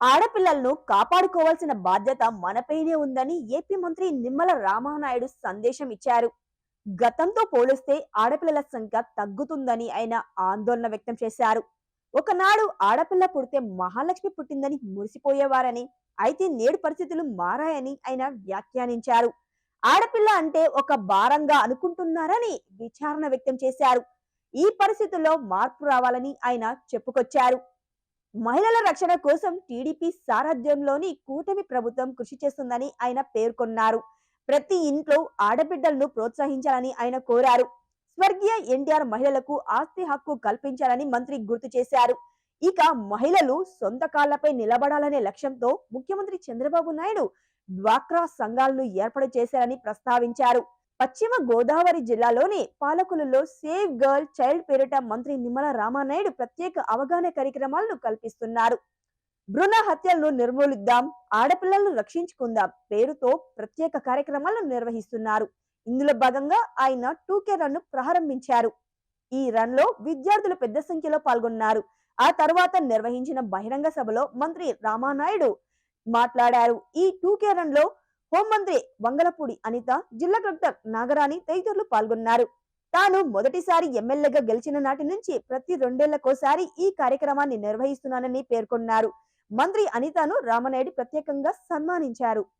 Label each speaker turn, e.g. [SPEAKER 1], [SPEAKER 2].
[SPEAKER 1] ఆడపిల్లలను కాపాడుకోవాల్సిన బాధ్యత మనపైనే ఉందని ఏపీ మంత్రి నిమ్మల రామానాయుడు సందేశం ఇచ్చారు. గతంతో పోలిస్తే ఆడపిల్లల సంఖ్య తగ్గుతుందని ఆయన ఆందోళన వ్యక్తం చేశారు. ఒకనాడు ఆడపిల్ల పుడితే మహాలక్ష్మి పుట్టిందని మురిసిపోయేవారని అయితే నేడు పరిస్థితులు మారాయని ఆయన వ్యాఖ్యానించారు. ఆడపిల్ల అంటే ఒక భారంగా అనుకుంటున్నారని విచారణ వ్యక్తం చేశారు. ఈ పరిస్థితుల్లో మార్పు రావాలని ఆయన చెప్పుకొచ్చారు. మహిళల రక్షణ కోసం టీడీపీ సారథ్యంలోని కూటమి ప్రభుత్వం కృషి చేస్తుందని ఆయన పేర్కొన్నారు. ప్రతి ఇంట్లో ఆడబిడ్డలను ప్రోత్సహించాలని ఆయన కోరారు. స్వర్గీయ ఎన్టీఆర్ మహిళలకు ఆస్తి హక్కు కల్పించాలని మంత్రి గుర్తు చేశారు. ఇక మహిళలు సొంత కాళ్ళపై నిలబడాలనే లక్ష్యంతో ముఖ్యమంత్రి చంద్రబాబు నాయుడు డ్వాక్రా సంఘాలను ఏర్పాటు చేశారని ప్రస్తావించారు. పశ్చిమ గోదావరి జిల్లాలోని పాలకులలో సేవ్ గర్ల్ చైల్డ్ పేరిట మంత్రి నిమ్మల రామానాయుడు ప్రత్యేక అవగాహన కార్యక్రమాలను కల్పిస్తున్నారు. భ్రూణ హత్యలను నిర్మూలిద్దాం ఆడపిల్లలను రక్షించుకుందాం పేరుతో ప్రత్యేక కార్యక్రమాలను నిర్వహిస్తున్నారు. ఇందులో భాగంగా ఆయన టూకే రన్ను ప్రారంభించారు. ఈ రన్లో విద్యార్థులు పెద్ద సంఖ్యలో పాల్గొన్నారు. ఆ తర్వాత నిర్వహించిన బహిరంగ సభలో మంత్రి రామానాయుడు మాట్లాడారు. ఈ టూకే రన్లో హోంమంత్రి వంగలపూడి అనిత జిల్లా కలెక్టర్ నాగరాణి తదితరులు పాల్గొన్నారు. తాను మొదటిసారి ఎమ్మెల్యేగా గెలిచిన నాటి నుంచి ప్రతి రెండేళ్ళకోసారి ఈ కార్యక్రమాన్ని నిర్వహిస్తున్నానని పేర్కొన్నారు. మంత్రి అనితను రామనాయుడు ప్రత్యేకంగా సన్మానించారు.